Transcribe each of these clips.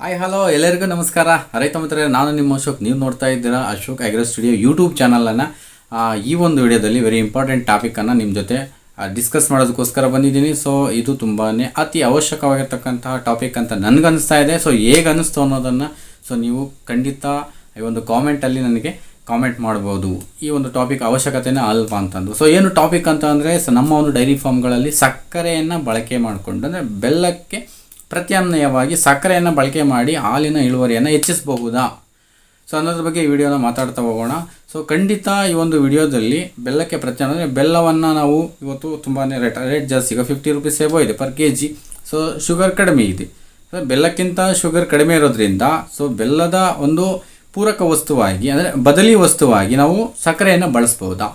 Hi hello ಎಲ್ಲರಿಗೂ ನಮಸ್ಕಾರ. ರೈತ ಮಿತ್ರರೇ, ನಾನು ನಿಮ್ಮ ಅಶೋಕ್. ನೀವು ನೋಡ್ತಾ ಇದ್ದೀರಾ ಅಶೋಕ್ ಅಗ್ರೋ ಸ್ಟುಡಿಯೋ ಯೂಟ್ಯೂಬ್ ಚಾನಲನ್ನು ಈ ಒಂದು ವಿಡಿಯೋದಲ್ಲಿ ವೆರಿ ಇಂಪಾರ್ಟೆಂಟ್ ಟಾಪಿಕನ್ನು ನಿಮ್ಮ ಜೊತೆ ಡಿಸ್ಕಸ್ ಮಾಡೋದಕ್ಕೋಸ್ಕರ ಬಂದಿದ್ದೀನಿ. ಸೊ ಇದು ತುಂಬಾ ಅತಿ ಅವಶ್ಯಕವಾಗಿರ್ತಕ್ಕಂತಹ ಟಾಪಿಕ್ ಅಂತ ನನಗನ್ನಿಸ್ತಾ ಇದೆ. ಸೊ ಹೇಗೆ ಅನ್ನಿಸ್ತು ಅನ್ನೋದನ್ನು ಸೊ ನೀವು ಖಂಡಿತ ಈ ಒಂದು ಕಾಮೆಂಟಲ್ಲಿ ನನಗೆ ಕಾಮೆಂಟ್ ಮಾಡ್ಬೋದು. ಈ ಒಂದು ಟಾಪಿಕ್ ಅವಶ್ಯಕತೆನೇ ಅಲ್ವಾ ಅಂತಂದು. ಸೊ ಏನು ಟಾಪಿಕ್ ಅಂತ ಅಂದರೆ ನಮ್ಮ ಒಂದು ಡೈರಿ ಫಾರ್ಮ್ಗಳಲ್ಲಿ ಸಕ್ಕರೆಯನ್ನು ಬಳಕೆ ಮಾಡಿಕೊಂಡು, ಅಂದರೆ ಬೆಲ್ಲಕ್ಕೆ ಪ್ರತ್ಯಾಮ್ನಾಯವಾಗಿ ಸಕ್ಕರೆಯನ್ನು ಬಳಕೆ ಮಾಡಿ ಹಾಲಿನ ಇಳುವರಿಯನ್ನು ಹೆಚ್ಚಿಸಬಹುದಾ? ಸೊ ಅನ್ನೋದ್ರ ಬಗ್ಗೆ ಈ ವಿಡಿಯೋನ ಮಾತಾಡ್ತಾ ಹೋಗೋಣ. ಸೊ ಖಂಡಿತ ಈ ಒಂದು ವಿಡಿಯೋದಲ್ಲಿ ಬೆಲ್ಲಕ್ಕೆ ಪ್ರತ್ಯಾಮ್ ಅಂದರೆ ಬೆಲ್ಲವನ್ನು ನಾವು ಇವತ್ತು ತುಂಬಾ ರೇಟ್ ರೇಟ್ ಜಾಸ್ತಿ ಈಗ ಫಿಫ್ಟಿ ರುಪೀಸ್ ಸೇಬೋ ಇದೆ per K G so sugar ಕಡಿಮೆ ಇದೆ. ಸೊ ಬೆಲ್ಲಕ್ಕಿಂತ ಶುಗರ್ ಕಡಿಮೆ ಇರೋದ್ರಿಂದ ಸೊ ಬೆಲ್ಲದ ಒಂದು ಪೂರಕ ವಸ್ತುವಾಗಿ ಅಂದರೆ ಬದಲಿ ವಸ್ತುವಾಗಿ ನಾವು ಸಕ್ಕರೆಯನ್ನು ಬಳಸ್ಬೋದಾ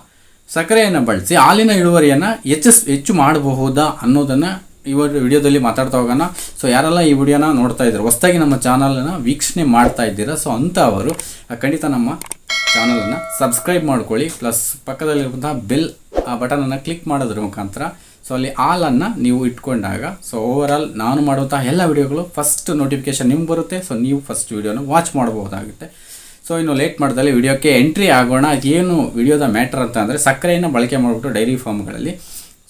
ಸಕ್ಕರೆಯನ್ನು ಬಳಸಿ ಹಾಲಿನ ಇಳುವರಿಯನ್ನು ಹೆಚ್ಚಿಸ್, ಹೆಚ್ಚು ಮಾಡಬಹುದಾ ಅನ್ನೋದನ್ನು ಈ ವಿಡಿಯೋದಲ್ಲಿ ಮಾತಾಡ್ತಾ ಹೋಗೋಣ. ಸೊ ಯಾರೆಲ್ಲ ಈ ವಿಡಿಯೋನ ನೋಡ್ತಾ ಇದ್ದಾರೆ, ಹೊಸದಾಗಿ ನಮ್ಮ ಚಾನಲನ್ನು ವೀಕ್ಷಣೆ ಮಾಡ್ತಾ ಇದ್ದೀರಾ ಸೊ ಅಂಥವರು ಖಂಡಿತ ನಮ್ಮ ಚಾನಲನ್ನು ಸಬ್ಸ್ಕ್ರೈಬ್ ಮಾಡ್ಕೊಳ್ಳಿ. ಪ್ಲಸ್ ಪಕ್ಕದಲ್ಲಿರುವಂತಹ ಬೆಲ್, ಆ ಬಟನನ್ನು ಕ್ಲಿಕ್ ಮಾಡೋದ್ರ ಮುಖಾಂತರ ಸೊ ಅಲ್ಲಿ ಆಲನ್ನು ನೀವು ಇಟ್ಕೊಂಡಾಗ ಸೊ ಓವರಾಲ್ ನಾನು ಮಾಡುವಂತಹ ಎಲ್ಲ ವಿಡಿಯೋಗಳು ಫಸ್ಟ್ ನೋಟಿಫಿಕೇಶನ್ ನಿಮ್ಗೆ ಬರುತ್ತೆ. ಸೊ ನೀವು ಫಸ್ಟ್ ವಿಡಿಯೋನ ವಾಚ್ ಮಾಡಬಹುದಾಗುತ್ತೆ. ಸೊ ಇನ್ನು ಲೇಟ್ ಮಾಡ್ದಲ್ಲಿ ವಿಡಿಯೋಕ್ಕೆ ಎಂಟ್ರಿ ಆಗೋಣ. ಏನು ವಿಡಿಯೋದ ಮ್ಯಾಟ್ರ್ ಅಂತ ಅಂದರೆ, ಸಕ್ಕರೆಯನ್ನು ಬಳಕೆ ಮಾಡಿಬಿಟ್ಟು ಡೈರಿ ಫಾರ್ಮ್ಗಳಲ್ಲಿ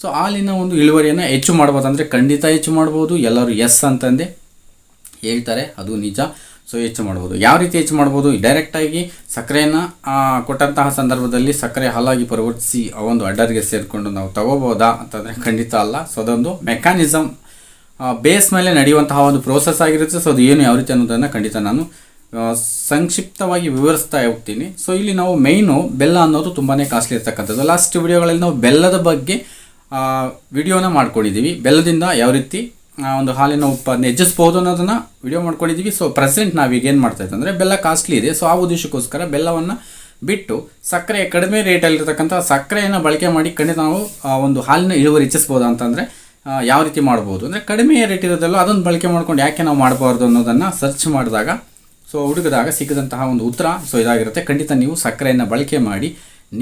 ಸೊ ಹಾಲಿನ ಒಂದು ಇಳುವರಿಯನ್ನು ಹೆಚ್ಚು ಮಾಡ್ಬೋದು ಅಂದರೆ ಖಂಡಿತ ಹೆಚ್ಚು ಮಾಡ್ಬೋದು. ಎಲ್ಲರೂ ಎಸ್ ಅಂತಂದೆ ಹೇಳ್ತಾರೆ. ಅದು ನಿಜ. ಸೊ ಹೆಚ್ಚು ಮಾಡ್ಬೋದು. ಯಾವ ರೀತಿ ಹೆಚ್ಚು ಮಾಡ್ಬೋದು? ಡೈರೆಕ್ಟಾಗಿ ಸಕ್ಕರೆಯನ್ನು ಕೊಟ್ಟಂತಹ ಸಂದರ್ಭದಲ್ಲಿ ಸಕ್ಕರೆ ಹಾಲಾಗಿ ಪರಿವರ್ತಿಸಿ ಆ ಒಂದು ಅಡ್ಡರ್ಗೆ ಸೇರಿಕೊಂಡು ನಾವು ತಗೋಬೋದಾ ಅಂತಂದರೆ ಖಂಡಿತ ಅಲ್ಲ. ಸೊ ಅದೊಂದು ಮೆಕ್ಯಾನಿಸಮ್ ಬೇಸ್ ಮೇಲೆ ನಡೆಯುವಂತಹ ಒಂದು ಪ್ರೋಸೆಸ್ ಆಗಿರುತ್ತೆ. ಸೊ ಅದು ಏನು, ಯಾವ ರೀತಿ ಅನ್ನೋದನ್ನು ಖಂಡಿತ ನಾನು ಸಂಕ್ಷಿಪ್ತವಾಗಿ ವಿವರಿಸ್ತಾ ಹೋಗ್ತೀನಿ. ಸೊ ಇಲ್ಲಿ ನಾವು ಮೈನು ಬೆಲ್ಲ ಅನ್ನೋದು ತುಂಬಾ ಕಾಸ್ಟ್ಲಿ ಇರ್ತಕ್ಕಂಥದ್ದು. ಲಾಸ್ಟ್ ವಿಡಿಯೋಗಳಲ್ಲಿ ನಾವು ಬೆಲ್ಲದ ಬಗ್ಗೆ ವಿಡಿಯೋನ ಮಾಡ್ಕೊಂಡಿದ್ದೀವಿ ಬೆಲ್ಲದಿಂದ ಯಾವ ರೀತಿ ಒಂದು ಹಾಲಿನ ಉತ್ಪಾದನೆ ಹೆಚ್ಚಿಸ್ಬೋದು ಅನ್ನೋದನ್ನು ವಿಡಿಯೋ ಮಾಡ್ಕೊಂಡಿದ್ದೀವಿ ಸೊ ಪ್ರೆಸೆಂಟ್ ನಾವೀಗ ಏನು ಮಾಡ್ತಾ ಬೆಲ್ಲ ಕಾಸ್ಟ್ಲಿ ಇದೆ. ಸೊ ಆ ಉದ್ದೇಶಕ್ಕೋಸ್ಕರ ಬೆಲ್ಲವನ್ನು ಬಿಟ್ಟು ಸಕ್ಕರೆ ಕಡಿಮೆ ರೇಟಲ್ಲಿರ್ತಕ್ಕಂಥ ಸಕ್ಕರೆಯನ್ನು ಬಳಕೆ ಮಾಡಿ ಖಂಡಿತ ನಾವು ಒಂದು ಹಾಲಿನ ಇಳುವರಿ ಹೆಚ್ಚಿಸ್ಬೋದು ಅಂತಂದರೆ ಯಾವ ರೀತಿ ಮಾಡ್ಬೋದು ಅಂದರೆ ಕಡಿಮೆ ರೇಟ್ ಇರೋದಲ್ಲ ಅದನ್ನು ಬಳಕೆ ಮಾಡ್ಕೊಂಡು ಯಾಕೆ ನಾವು ಮಾಡಬಾರ್ದು ಅನ್ನೋದನ್ನು ಸರ್ಚ್ ಮಾಡಿದಾಗ ಸೊ ಹುಡುಕಿದಾಗ ಸಿಕ್ಕಿದಂತಹ ಒಂದು ಉತ್ತರ ಸೊ ಇದಾಗಿರುತ್ತೆ. ಖಂಡಿತ ನೀವು ಸಕ್ಕರೆಯನ್ನು ಬಳಕೆ ಮಾಡಿ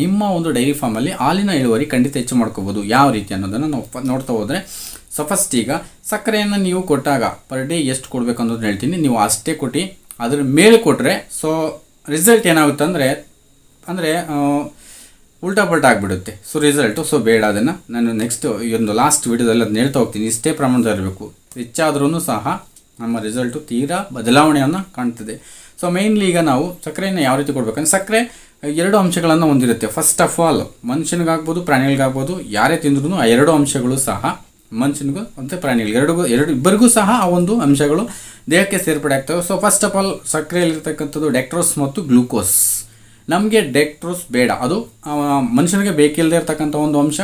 ನಿಮ್ಮ ಒಂದು ಡೈರಿ ಫಾರ್ಮಲ್ಲಿ ಹಾಲಿನ ಇಳುವರಿ ಖಂಡಿತ ಹೆಚ್ಚು ಮಾಡ್ಕೋಬೋದು. ಯಾವ ರೀತಿ ಅನ್ನೋದನ್ನು ನಾವು ನೋಡ್ತಾ ಹೋದರೆ ಸೊ ಫಸ್ಟ್ ಈಗ ಸಕ್ಕರೆಯನ್ನು ನೀವು ಕೊಟ್ಟಾಗ ಪರ್ ಡೇ ಎಷ್ಟು ಕೊಡಬೇಕು ಅನ್ನೋದನ್ನ ಹೇಳ್ತೀನಿ. ನೀವು ಅಷ್ಟೇ ಕೊಟ್ಟು, ಅದ್ರ ಮೇಲೆ ಕೊಟ್ಟರೆ ಸೊ ರಿಸಲ್ಟ್ ಏನಾಗುತ್ತೆ ಅಂದರೆ ಅಂದರೆ ಉಲ್ಟಾ ಪಲ್ಟಾ ಆಗಿಬಿಡುತ್ತೆ. ಸೊ ರಿಸಲ್ಟು ಸೊ ಬೇಡ ಅದನ್ನು. ನಾನು ನೆಕ್ಸ್ಟ್ ಈ ಒಂದು ಲಾಸ್ಟ್ ವೀಡಿಯೋದಲ್ಲಿ ಅದನ್ನ ಹೇಳ್ತಾ ಹೋಗ್ತೀನಿ. ಇಷ್ಟೇ ಪ್ರಮಾಣದಲ್ಲಿರಬೇಕು ಹೆಚ್ಚಾದ್ರೂ ಸಹ ನಮ್ಮ ರಿಸಲ್ಟು ತೀರಾ ಬದಲಾವಣೆಯನ್ನು ಕಾಣ್ತದೆ. ಸೊ ಮೇಯ್ನ್ಲಿ ಈಗ ನಾವು ಸಕ್ಕರೆಯನ್ನು ಯಾವ ರೀತಿ ಕೊಡಬೇಕಂದ್ರೆ ಸಕ್ಕರೆ ಎರಡು ಅಂಶಗಳನ್ನು ಹೊಂದಿರುತ್ತೆ. ಫಸ್ಟ್ ಆಫ್ ಆಲ್ ಮನುಷ್ಯನಿಗಾಗ್ಬೋದು, ಪ್ರಾಣಿಗಳಿಗಾಗ್ಬೋದು, ಯಾರೇ ತಿಂದ್ರೂ ಆ ಎರಡು ಅಂಶಗಳು ಸಹ ಮನುಷ್ಯನಿಗೂ ಮತ್ತು ಪ್ರಾಣಿಗಳಿಗೆ ಎರಡಿಗೂ ಎರಡು ಇಬ್ಬರಿಗೂ ಸಹ ಆ ಒಂದು ಅಂಶಗಳು ದೇಹಕ್ಕೆ ಸೇರ್ಪಡೆ ಆಗ್ತವೆ. ಸೊ ಫಸ್ಟ್ ಆಫ್ ಆಲ್ ಸಕ್ಕರೆಯಲ್ಲಿರ್ತಕ್ಕಂಥದ್ದು ಡೆಕ್ಟ್ರೋಸ್ ಮತ್ತು ಗ್ಲೂಕೋಸ್ ನಮಗೆ ಡೆಕ್ಟ್ರೋಸ್ ಬೇಡ. ಅದು ಮನುಷ್ಯನಿಗೆ ಬೇಕಿಲ್ಲದೆ ಇರತಕ್ಕಂಥ ಒಂದು ಅಂಶ.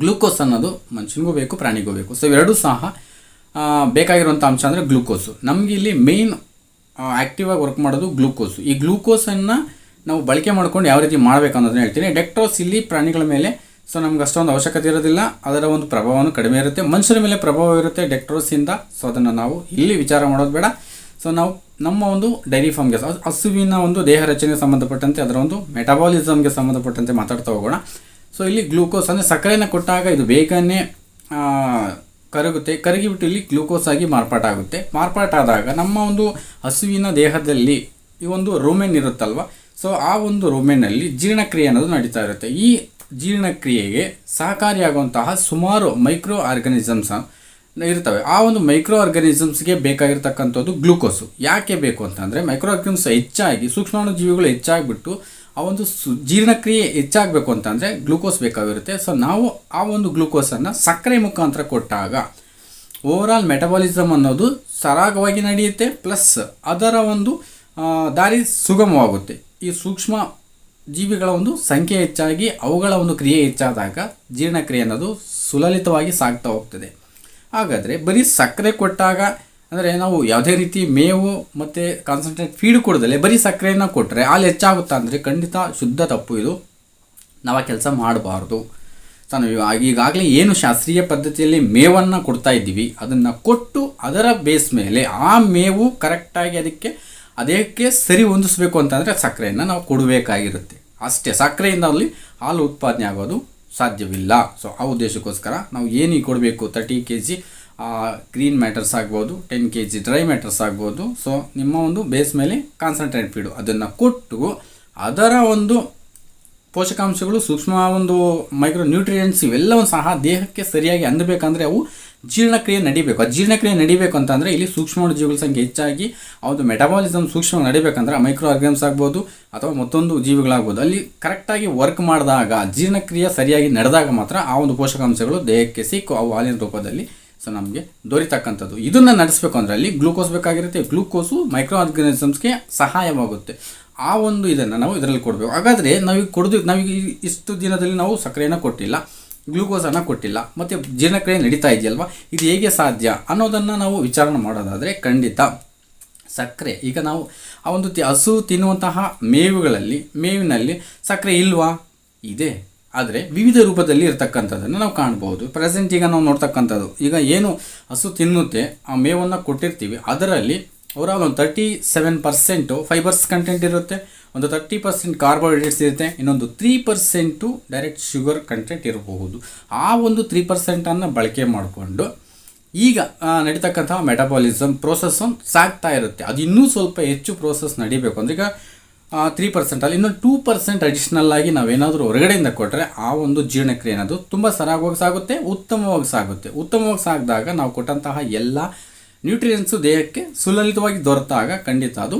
ಗ್ಲೂಕೋಸ್ ಅನ್ನೋದು ಮನುಷ್ಯನಿಗೂ ಬೇಕು, ಪ್ರಾಣಿಗೂ ಬೇಕು. ಸೊ ಇವೆರಡೂ ಸಹ ಬೇಕಾಗಿರುವಂಥ ಅಂಶ ಅಂದರೆ ಗ್ಲೂಕೋಸು. ನಮಗೆ ಇಲ್ಲಿ ಮೇಯ್ನ್ ಆ್ಯಕ್ಟಿವ್ ಆಗಿ ವರ್ಕ್ ಮಾಡೋದು ಗ್ಲೂಕೋಸು. ಈ ಗ್ಲೂಕೋಸನ್ನು ನಾವು ಬಳಕೆ ಮಾಡ್ಕೊಂಡು ಯಾವ ರೀತಿ ಮಾಡಬೇಕು ಅನ್ನೋದನ್ನ ಹೇಳ್ತೀನಿ. ಡೆಕ್ಟ್ರೋಸ್ ಇಲ್ಲಿ ಪ್ರಾಣಿಗಳ ಮೇಲೆ, ಸೊ ನಮ್ಗೆ ಅಷ್ಟೊಂದು ಅವಶ್ಯಕತೆ ಇರೋದಿಲ್ಲ. ಅದರ ಒಂದು ಪ್ರಭಾವನೂ ಕಡಿಮೆ ಇರುತ್ತೆ. ಮನುಷ್ಯರ ಮೇಲೆ ಪ್ರಭಾವ ಇರುತ್ತೆ ಡೆಕ್ಟ್ರೋಸಿಂದ. ಸೊ ಅದನ್ನು ನಾವು ಇಲ್ಲಿ ವಿಚಾರ ಮಾಡೋದು ಬೇಡ. ಸೊ ನಾವು ನಮ್ಮ ಒಂದು ಡೈರಿ ಫಾರ್ಮ್ಗೆ ಹಸುವಿನ ಒಂದು ದೇಹ ರಚನೆಗೆ ಸಂಬಂಧಪಟ್ಟಂತೆ, ಅದರ ಒಂದು ಮೆಟಬಾಲಿಸಮ್ಗೆ ಸಂಬಂಧಪಟ್ಟಂತೆ ಮಾತಾಡ್ತಾ ಹೋಗೋಣ. ಸೊ ಇಲ್ಲಿ ಗ್ಲೂಕೋಸ್ ಅಂದರೆ ಸಕ್ಕರೆಯನ್ನು ಕೊಟ್ಟಾಗ ಇದು ಬೇಗನೆ ಕರಗುತ್ತೆ, ಕರಗಿಬಿಟ್ಟು ಇಲ್ಲಿ ಗ್ಲೂಕೋಸ್ ಆಗಿ ಮಾರ್ಪಾಟಾಗುತ್ತೆ ಮಾರ್ಪಾಟಾದಾಗ ನಮ್ಮ ಒಂದು ಹಸುವಿನ ದೇಹದಲ್ಲಿ ಈ ಒಂದು ರೋಮೆನ್ ಇರುತ್ತಲ್ವ? ಸೊ ಆ ಒಂದು ರೋಮೆನಲ್ಲಿ ಜೀರ್ಣಕ್ರಿಯೆ ಅನ್ನೋದು ನಡೀತಾ ಇರುತ್ತೆ. ಈ ಜೀರ್ಣಕ್ರಿಯೆಗೆ ಸಹಕಾರಿಯಾಗುವಂತಹ ಸುಮಾರು ಮೈಕ್ರೋ ಆರ್ಗನಿಸಮ್ಸ್ ಇರ್ತವೆ. ಆ ಒಂದು ಮೈಕ್ರೋ ಆರ್ಗನಿಸಮ್ಸ್ಗೆ ಬೇಕಾಗಿರ್ತಕ್ಕಂಥದ್ದು ಗ್ಲೂಕೋಸು. ಯಾಕೆ ಬೇಕು ಅಂತಂದರೆ ಮೈಕ್ರೋ ಆರ್ಗನಿಸಮ್ಸ್ ಹೆಚ್ಚಾಗಿ ಸೂಕ್ಷ್ಮಾಣು ಜೀವಿಗಳು ಹೆಚ್ಚಾಗಿಬಿಟ್ಟು ಆ ಒಂದು ಸು, ಜೀರ್ಣಕ್ರಿಯೆ ಹೆಚ್ಚಾಗಬೇಕು ಅಂತಂದರೆ ಗ್ಲೂಕೋಸ್ ಬೇಕಾಗಿರುತ್ತೆ. ಸೊ ನಾವು ಆ ಒಂದು ಗ್ಲುಕೋಸನ್ನು ಸಕ್ಕರೆ ಮುಖಾಂತರ ಕೊಟ್ಟಾಗ ಓವರಾಲ್ ಮೆಟಬಾಲಿಸಮ್ ಅನ್ನೋದು ಸರಾಗವಾಗಿ ನಡೆಯುತ್ತೆ ಪ್ಲಸ್ ಅದರ ಒಂದು ದಾರಿ ಸುಗಮವಾಗುತ್ತೆ. ಈ ಸೂಕ್ಷ್ಮ ಜೀವಿಗಳ ಒಂದು ಸಂಖ್ಯೆ ಹೆಚ್ಚಾಗಿ ಅವುಗಳ ಒಂದು ಕ್ರಿಯೆ ಹೆಚ್ಚಾದಾಗ ಜೀರ್ಣಕ್ರಿಯೆ ಅನ್ನೋದು ಸುಲಲಿತವಾಗಿ ಸಾಗ್ತಾ ಹೋಗ್ತದೆ. ಹಾಗಾದರೆ ಬರೀ ಸಕ್ಕರೆ ಕೊಟ್ಟಾಗ ಅಂದರೆ ನಾವು ಯಾವುದೇ ರೀತಿ ಮೇವು ಮತ್ತು ಕಾನ್ಸಂಟ್ರೇಟ್ ಫೀಡ್ ಕೊಡದಲ್ಲೇ ಬರೀ ಸಕ್ಕರೆಯನ್ನು ಕೊಟ್ಟರೆ ಹಾಲು ಹೆಚ್ಚಾಗುತ್ತಾ ಅಂದರೆ ಖಂಡಿತ ಶುದ್ಧ ತಪ್ಪು ಇದು. ನಾವು ಕೆಲಸ ಮಾಡಬಾರ್ದು. ತಾನು ಈಗಾಗಲೇ ಏನು ಶಾಸ್ತ್ರೀಯ ಪದ್ಧತಿಯಲ್ಲಿ ಮೇವನ್ನು ಕೊಡ್ತಾ ಇದ್ದೀವಿ, ಅದನ್ನು ಕೊಟ್ಟು ಅದರ ಬೇಸ್ ಮೇಲೆ ಆ ಮೇವು ಕರೆಕ್ಟಾಗಿ ಅದಕ್ಕೆ ಅದಕ್ಕೆ ಸರಿ ಹೊಂದಿಸ್ಬೇಕು ಅಂತಂದರೆ ಸಕ್ಕರೆಯನ್ನು ನಾವು ಕೊಡಬೇಕಾಗಿರುತ್ತೆ. ಅಷ್ಟೇ, ಸಕ್ಕರೆಯಿಂದ ಅಲ್ಲಿ ಹಾಲು ಉತ್ಪಾದನೆ ಆಗೋದು ಸಾಧ್ಯವಿಲ್ಲ. ಸೊ ಆ ಉದ್ದೇಶಕ್ಕೋಸ್ಕರ ನಾವು ಏನು ಕೊಡಬೇಕು? Thirty K G green matters ಆಗ್ಬೋದು ten K G dry matters ಆಗ್ಬೋದು. ಸೊ ನಿಮ್ಮ ಒಂದು ಬೇಸ್ ಮೇಲೆ ಕಾನ್ಸಂಟ್ರೇಟ್ ಫೀಡು ಅದನ್ನು ಕೊಟ್ಟು, ಅದರ ಒಂದು ಪೋಷಕಾಂಶಗಳು, ಸೂಕ್ಷ್ಮ ಒಂದು ಮೈಕ್ರೋ ನ್ಯೂಟ್ರಿಯೆಂಟ್ಸ್ ಇವೆಲ್ಲವೂ ಸಹ ದೇಹಕ್ಕೆ ಸರಿಯಾಗಿ ಅಂದಬೇಕಂದ್ರೆ ಅವು ಜೀರ್ಣಕ್ರಿಯೆ ನಡಿಬೇಕು. ಆ ಜೀರ್ಣಕ್ರಿಯೆ ನಡಿಬೇಕು ಅಂತಂದರೆ ಇಲ್ಲಿ ಸೂಕ್ಷ್ಮಾಣುಜೀವಿಗಳ ಸಂಖ್ಯೆ ಹೆಚ್ಚಾಗಿ ಅವ್ರದ್ದು ಮೆಟಬಾಲಿಸಮ್ ಸೂಕ್ಷ್ಮ ನಡಿಬೇಕಂದ್ರೆ ಮೈಕ್ರೋ ಆರ್ಗನ್ಸ್ ಆಗ್ಬೋದು, ಅಥವಾ ಮತ್ತೊಂದು ಜೀವಿಗಳಾಗ್ಬೋದು. ಅಲ್ಲಿ ಕರೆಕ್ಟಾಗಿ ವರ್ಕ್ ಮಾಡಿದಾಗ, ಜೀರ್ಣಕ್ರಿಯೆ ಸರಿಯಾಗಿ ನಡೆದಾಗ ಮಾತ್ರ ಆ ಒಂದು ಪೋಷಕಾಂಶಗಳು ದೇಹಕ್ಕೆ ಸಿಕ್ಕು. ಅವು ಹಾಲಿನ ರೂಪದಲ್ಲಿ ಸೊ ನಮಗೆ ದೊರೀತಕ್ಕಂಥದ್ದು. ಇದನ್ನು ನಡೆಸಬೇಕು ಅಂದರೆ ಅಲ್ಲಿ ಗ್ಲೂಕೋಸ್ ಬೇಕಾಗಿರುತ್ತೆ. ಗ್ಲೂಕೋಸು ಮೈಕ್ರೋ ಆರ್ಗನಿಸಮ್ಸ್ಗೆ ಸಹಾಯವಾಗುತ್ತೆ. ಆ ಒಂದು ಇದನ್ನು ನಾವು ಇದರಲ್ಲಿ ಕೊಡಬೇಕು. ಹಾಗಾದರೆ ನಾವೀಗ ಕೊಡೋದು ನಾವೀಗ ಇಷ್ಟು ದಿನದಲ್ಲಿ ನಾವು ಸಕ್ಕರೆಯನ್ನು ಕೊಟ್ಟಿಲ್ಲ. ಗ್ಲೂಕೋಸನ್ನು ಕೊಟ್ಟಿಲ್ಲ. ಮತ್ತು ಜೀರ್ಣಕ್ರಿಯೆ ನಡೀತಾ ಇದೆಯಲ್ವ? ಇದು ಹೇಗೆ ಸಾಧ್ಯ ಅನ್ನೋದನ್ನು ನಾವು ವಿಚಾರಣೆ ಮಾಡೋದಾದರೆ ಖಂಡಿತ ಸಕ್ಕರೆ. ಈಗ ನಾವು ಆ ಒಂದು ಹಸು ತಿನ್ನುವಂತಹ ಮೇವುಗಳಲ್ಲಿ ಮೇವಿನಲ್ಲಿ ಸಕ್ಕರೆ ಇಲ್ವಾ? ಇದೆ. ಆದರೆ ವಿವಿಧ ರೂಪದಲ್ಲಿ ಇರತಕ್ಕಂಥದ್ದನ್ನು ನಾವು ಕಾಣ್ಬೋದು. ಪ್ರೆಸೆಂಟ್ ಈಗ ನಾವು ನೋಡ್ತಕ್ಕಂಥದ್ದು. ಈಗ ಏನು ಹಸು ತಿನ್ನುತ್ತೆ, ಆ ಮೇವನ್ನು ಕೊಟ್ಟಿರ್ತೀವಿ. ಅದರಲ್ಲಿ ಓವರಾಲ್ ಒಂದು thirty seven percent fibres content ಇರುತ್ತೆ, ಒಂದು ತರ್ಟಿ ಪರ್ಸೆಂಟ್ ಕಾರ್ಬೋಹೈಡ್ರೇಟ್ಸ್ ಇರುತ್ತೆ, ಇನ್ನೊಂದು three percent direct sugar content ಇರಬಹುದು. ಆ ಒಂದು ತ್ರೀ ಪರ್ಸೆಂಟನ್ನು ಬಳಕೆ ಮಾಡಿಕೊಂಡು ಈಗ ನಡೀತಕ್ಕಂಥ ಮೆಟಬಾಲಿಸಮ್ ಪ್ರೋಸೆಸ್ ಸಾಕ್ತಾ ಇರುತ್ತೆ. ಅದು ಇನ್ನೂ ಸ್ವಲ್ಪ ಹೆಚ್ಚು ಪ್ರೋಸೆಸ್ ನಡಿಬೇಕು. ಅಂದ್ರೆ ಈಗ ತ್ರೀ ಪರ್ಸೆಂಟಲ್ಲಿ ಇನ್ನೊಂದು ಟೂ ಪರ್ಸೆಂಟ್ ಅಡಿಷ್ನಲ್ ಆಗಿ ನಾವೇನಾದರೂ ಹೊರಗಡೆಯಿಂದ ಕೊಟ್ಟರೆ ಆ ಒಂದು ಜೀರ್ಣಕ್ರಿಯೆ ಅನ್ನೋದು ತುಂಬ ಸರಾಗವಾಗಿ ಸಾಗುತ್ತೆ, ಉತ್ತಮವಾಗಿ ಸಾಗುತ್ತೆ. ಉತ್ತಮವಾಗಿ ಸಾಗಿದಾಗ ನಾವು ಕೊಟ್ಟಂತಹ ಎಲ್ಲ ನ್ಯೂಟ್ರಿಯನ್ಸು ದೇಹಕ್ಕೆ ಸುಲಲಿತವಾಗಿ ದೊರೆತಾಗ ಖಂಡಿತ ಅದು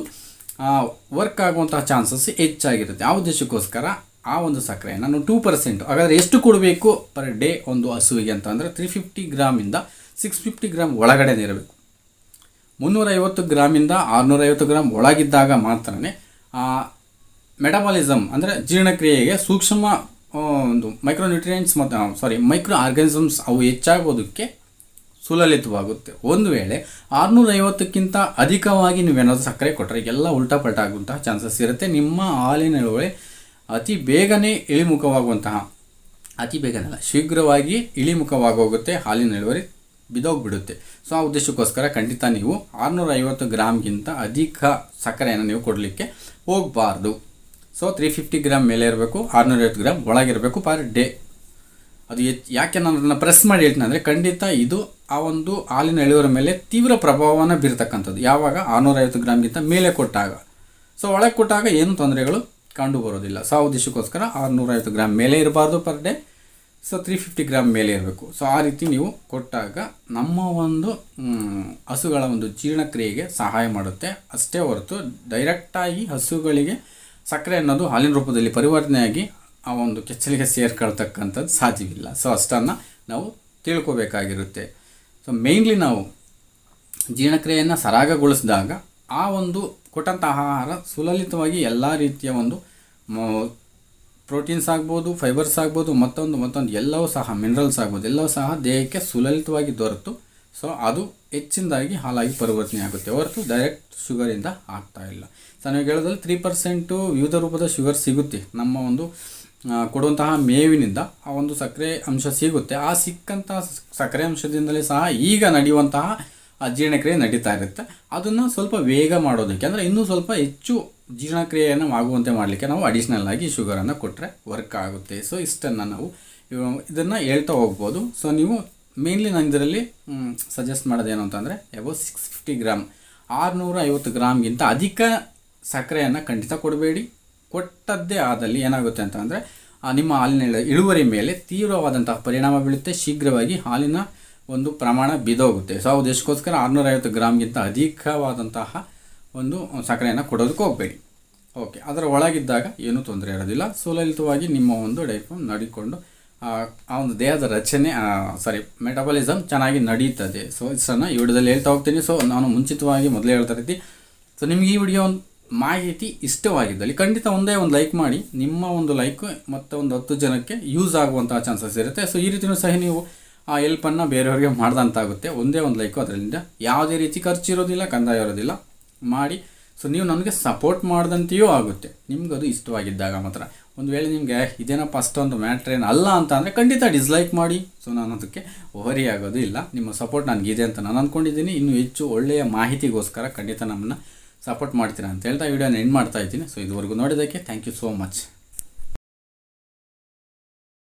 ವರ್ಕ್ ಆಗುವಂತಹ ಚಾನ್ಸಸ್ ಹೆಚ್ಚಾಗಿರುತ್ತೆ. ಆ ಉದ್ದೇಶಕ್ಕೋಸ್ಕರ ಆ ಒಂದು ಸಕ್ಕರೆ ನಾನು ಟೂ ಪರ್ಸೆಂಟ್ ಹಾಗಾದರೆ ಎಷ್ಟು ಕೊಡಬೇಕು ಪರ್ ಡೇ ಒಂದು ಹಸುವಿಗೆ ಅಂತ ಅಂದರೆ ತ್ರೀ ಫಿಫ್ಟಿ ಗ್ರಾಮಿಂದ ಸಿಕ್ಸ್ ಫಿಫ್ಟಿ ಗ್ರಾಮ್ ಒಳಗಡೆ ಇರಬೇಕು. ಮುನ್ನೂರೈವತ್ತು ಗ್ರಾಮಿಂದ ಆರುನೂರೈವತ್ತು ಗ್ರಾಮ್ ಒಳಗಿದ್ದಾಗ ಮಾತ್ರನೇ ಮೆಟಬಾಲಿಸಮ್ ಅಂದರೆ ಜೀರ್ಣಕ್ರಿಯೆಗೆ ಸೂಕ್ಷ್ಮ ಒಂದು ಮೈಕ್ರೋನ್ಯೂಟ್ರಿಯೆಂಟ್ಸ್ ಮತ್ತು ಸಾರಿ ಮೈಕ್ರೋ ಆರ್ಗನಿಸಮ್ಸ್ ಅವು ಹೆಚ್ಚಾಗೋದಕ್ಕೆ ಸುಲಲಿತವಾಗುತ್ತೆ. ಒಂದು ವೇಳೆ ಆರುನೂರೈವತ್ತಕ್ಕಿಂತ ಅಧಿಕವಾಗಿ ನೀವೇನಾದರೂ ಸಕ್ಕರೆ ಕೊಟ್ಟರೆ ಎಲ್ಲ ಉಲ್ಟಾ ಆಗುವಂತಹ ಚಾನ್ಸಸ್ ಇರುತ್ತೆ. ನಿಮ್ಮ ಹಾಲಿನ ಇಳುವಳಿ ಅತಿ ಬೇಗನೆ ಇಳಿಮುಖವಾಗುವಂತಹ, ಅತಿ ಬೇಗನಲ್ಲ ಶೀಘ್ರವಾಗಿ ಇಳಿಮುಖವಾಗೋಗುತ್ತೆ, ಹಾಲಿನ ಇಳುವರಿ ಬಿದೋಗ್ಬಿಡುತ್ತೆ ಸೊ ಆ ಉದ್ದೇಶಕ್ಕೋಸ್ಕರ ಖಂಡಿತ ನೀವು ಆರುನೂರ ಐವತ್ತು ಗ್ರಾಮ್ಗಿಂತ ಅಧಿಕ ಸಕ್ಕರೆಯನ್ನು ನೀವು ಕೊಡಲಿಕ್ಕೆ ಹೋಗಬಾರ್ದು. ಸೊ ತ್ರೀ ಫಿಫ್ಟಿ ಗ್ರಾಮ್ ಮೇಲೆ ಇರಬೇಕು, ಆರುನೂರೈವತ್ತು ಗ್ರಾಮ್ ಒಳಗಿರಬೇಕು ಪರ್ ಡೇ ಅದು ಎಚ್ ಯಾಕೆ ನಾನು ಅದನ್ನು ಪ್ರೆಸ್ ಮಾಡಿ ಹೇಳ್ತೀನಿ ಖಂಡಿತ ಇದು ಆ ಒಂದು ಹಾಲಿನ ಇಳುವರಿ ಮೇಲೆ ತೀವ್ರ ಪ್ರಭಾವವನ್ನು ಬೀರ್ತಕ್ಕಂಥದ್ದು. ಯಾವಾಗ? ಆರುನೂರೈವತ್ತು ಗ್ರಾಮ್ಗಿಂತ ಮೇಲೆ ಕೊಟ್ಟಾಗ. ಸೊ ಒಳಗೆ ಕೊಟ್ಟಾಗ ಏನು ತೊಂದರೆಗಳು ಕಂಡು ಬರೋದಿಲ್ಲ. ಸೊ ದಿಶಕ್ಕೋಸ್ಕರ ಆರುನೂರೈವತ್ತು ಗ್ರಾಮ್ ಮೇಲೆ ಇರಬಾರ್ದು per day so three fifty gram ಮೇಲೆ ಇರಬೇಕು. ಸೊ ಆ ರೀತಿ ನೀವು ಕೊಟ್ಟಾಗ ನಮ್ಮ ಒಂದು ಹಸುಗಳ ಒಂದು ಜೀರ್ಣಕ್ರಿಯೆಗೆ ಸಹಾಯ ಮಾಡುತ್ತೆ. ಅಷ್ಟೇ ಹೊರತು ಡೈರೆಕ್ಟಾಗಿ ಹಸುಗಳಿಗೆ ಸಕ್ಕರೆ ಅನ್ನೋದು ಹಾಲಿನ ರೂಪದಲ್ಲಿ ಪರಿವರ್ತನೆಯಾಗಿ ಆ ಒಂದು ಕೆಚ್ಚಲಿಗೆ ಸೇರ್ಕೊಳ್ತಕ್ಕಂಥದ್ದು ಸಾಧ್ಯವಿಲ್ಲ. ಸೊ ಅಷ್ಟನ್ನು ನಾವು ತಿಳ್ಕೊಬೇಕಾಗಿರುತ್ತೆ. ಸೊ ಮೇಯ್ನ್ಲಿ ನಾವು ಜೀರ್ಣಕ್ರಿಯೆಯನ್ನು ಸರಾಗಗೊಳಿಸಿದಾಗ ಆ ಒಂದು ಕೊಟ್ಟಂಥ ಆಹಾರ ಸುಲಲಿತವಾಗಿ ಎಲ್ಲ ರೀತಿಯ ಒಂದು ಪ್ರೋಟೀನ್ಸ್ ಆಗ್ಬೋದು, ಫೈಬರ್ಸ್ ಆಗ್ಬೋದು, ಮತ್ತೊಂದು ಮತ್ತೊಂದು, ಎಲ್ಲವೂ ಸಹ ಮಿನರಲ್ಸ್ ಆಗ್ಬೋದು, ಎಲ್ಲವೂ ಸಹ ದೇಹಕ್ಕೆ ಸುಲಲಿತವಾಗಿ ದೊರೆತು. ಸೊ, ಅದು ಹೆಚ್ಚಿನದಾಗಿ ಹಾಲಾಗಿ ಪರಿವರ್ತನೆ ಆಗುತ್ತೆ. ಹೊರತು ಡೈರೆಕ್ಟ್ ಶುಗರಿಂದ ಆಗ್ತಾ ಇಲ್ಲ. ಸೊ, ನಾವು ಹೇಳೋದ್ರಲ್ಲಿ ತ್ರೀ ಪರ್ಸೆಂಟು ವಿವಿಧ ರೂಪದ ಶುಗರ್ ಸಿಗುತ್ತೆ. ನಮ್ಮ ಒಂದು ಕೊಡುವಂತಹ ಮೇವಿನಿಂದ ಆ ಒಂದು ಸಕ್ಕರೆ ಅಂಶ ಸಿಗುತ್ತೆ. ಆ ಸಿಕ್ಕಂತಹ ಸಕ್ಕರೆ ಅಂಶದಿಂದಲೇ ಸಹ ಈಗ ನಡೆಯುವಂತಹ ಜೀರ್ಣಕ್ರಿಯೆ ನಡೀತಾ ಇರುತ್ತೆ. ಅದನ್ನು ಸ್ವಲ್ಪ ವೇಗ ಮಾಡೋದಕ್ಕೆ, ಅಂದರೆ ಇನ್ನೂ ಸ್ವಲ್ಪ ಹೆಚ್ಚು ಜೀರ್ಣಕ್ರಿಯೆಯನ್ನು ಆಗುವಂತೆ ಮಾಡಲಿಕ್ಕೆ ನಾವು ಅಡಿಷ್ನಲ್ ಆಗಿ ಶುಗರನ್ನು ಕೊಟ್ಟರೆ ವರ್ಕ್ ಆಗುತ್ತೆ. ಸೊ ಇಷ್ಟನ್ನು ನಾವು ಇದನ್ನು ಹೇಳ್ತಾ ಹೋಗ್ಬೋದು. ಸೊ ನೀವು ಮೇನ್ಲಿ ನಾನು ಇದರಲ್ಲಿ ಸಜೆಸ್ಟ್ ಮಾಡೋದೇನು ಅಂತಂದರೆ ಎಬೋ ಸಿಕ್ಸ್ ಫಿಫ್ಟಿ ಗ್ರಾಮ್ ಆರುನೂರ ಐವತ್ತು ಗ್ರಾಮ್ಗಿಂತ ಅಧಿಕ ಸಕ್ಕರೆಯನ್ನು ಖಂಡಿತ ಕೊಡಬೇಡಿ. ಕೊಟ್ಟದ್ದೇ ಆದಲ್ಲಿ ಏನಾಗುತ್ತೆ ಅಂತಂದರೆ ನಿಮ್ಮ ಹಾಲಿನ ಇಳುವರಿ ಮೇಲೆ ತೀವ್ರವಾದಂತಹ ಪರಿಣಾಮ ಬೀಳುತ್ತೆ. ಶೀಘ್ರವಾಗಿ ಹಾಲಿನ ಒಂದು ಪ್ರಮಾಣ ಬಿದೋಗುತ್ತೆ. ಸೊ ಅವು ದೇಶಕ್ಕೋಸ್ಕರ ಆರುನೂರ ಐವತ್ತು ಗ್ರಾಮ್ಗಿಂತ ಅಧಿಕವಾದಂತಹ ಒಂದು ಸಕ್ಕರೆಯನ್ನು ಕೊಡೋದಕ್ಕೆ ಹೋಗಬೇಡಿ. ಓಕೆ ಅದರ ಒಳಗಿದ್ದಾಗ ಏನೂ ತೊಂದರೆ ಇರೋದಿಲ್ಲ. ಸುಲಲಿತವಾಗಿ ನಿಮ್ಮ ಒಂದು ಡೈಫ್ ನಡಿಕೊಂಡು, ಆ ಒಂದು ದೇಹದ ರಚನೆ ಸಾರಿ ಮೆಟಬಾಲಿಸಮ್ ಚೆನ್ನಾಗಿ ನಡೀತದೆ. ಸೊ ಇಷ್ಟನ್ನು ಈ ವಿಡಿಯೋದಲ್ಲಿ ಹೇಳ್ತಾ ಹೋಗ್ತೀನಿ. ಸೊ ನಾನು ಮುಂಚಿತವಾಗಿ ಮೊದಲೇ ಹೇಳ್ತಾ ರೀತಿ ಸೊ ನಿಮಗೆ ಈ ವಿಡಿಯೋ ಒಂದು ಮಾಹಿತಿ ಇಷ್ಟವಾಗಿದ್ದಲ್ಲಿ ಖಂಡಿತ ಒಂದೇ ಒಂದು ಲೈಕ್ ಮಾಡಿ, ನಿಮ್ಮ ಒಂದು ಲೈಕ್ ಮತ್ತು ಒಂದು ಹತ್ತು ಜನಕ್ಕೆ ಯೂಸ್ ಆಗುವಂತಹ ಚಾನ್ಸಸ್ ಇರುತ್ತೆ. ಸೊ ಈ ರೀತಿಯೂ ಸಹ ನೀವು, ಆ ಹೆಲ್ಪನ್ನು ಬೇರೆಯವರಿಗೆ ಮಾಡ್ದಂತಾಗುತ್ತೆ. ಒಂದೇ ಒಂದು ಲೈಕು ಅದರಿಂದ ಯಾವುದೇ ರೀತಿ ಖರ್ಚು ಇರೋದಿಲ್ಲ, ಕಂದಾಯ ಇರೋದಿಲ್ಲ. ಮಾಡಿ. ಸೊ ನೀವು ನನಗೆ ಸಪೋರ್ಟ್ ಮಾಡಿದಂತೆಯೂ ಆಗುತ್ತೆ. ನಿಮ್ಗೆ ಅದು ಇಷ್ಟವಾಗಿದ್ದಾಗ ಮಾತ್ರ. ಒಂದು ವೇಳೆ ನಿಮಗೆ, ಇದೇನಪ್ಪ ಅಷ್ಟೊಂದು ಮ್ಯಾಟ್ರ್ ಏನು ಅಲ್ಲ ಅಂತ ಅಂದರೆ ಖಂಡಿತ ಡಿಸ್ಲೈಕ್ ಮಾಡಿ. ಸೊ ನಾನು ಅದಕ್ಕೆ ಓವರಿ ಆಗೋದು ಇಲ್ಲ. ನಿಮ್ಮ ಸಪೋರ್ಟ್ ನನಗಿದೆ ಅಂತ ನಾನು ಅಂದ್ಕೊಂಡಿದ್ದೀನಿ ಇನ್ನೂ ಹೆಚ್ಚು ಒಳ್ಳೆಯ ಮಾಹಿತಿಗೋಸ್ಕರ ಖಂಡಿತ ನಮ್ಮನ್ನು ಸಪೋರ್ಟ್ ಮಾಡ್ತೀರಾ ಅಂತ ಹೇಳ್ತಾ ವಿಡಿಯೋನ ಎಂಡ್ ಮಾಡ್ತಾ ಇದ್ದೀನಿ. ಸೊ ಇದುವರೆಗೂ ನೋಡಿದ್ದಕ್ಕೆ ಥ್ಯಾಂಕ್ ಯು ಸೋ ಮಚ್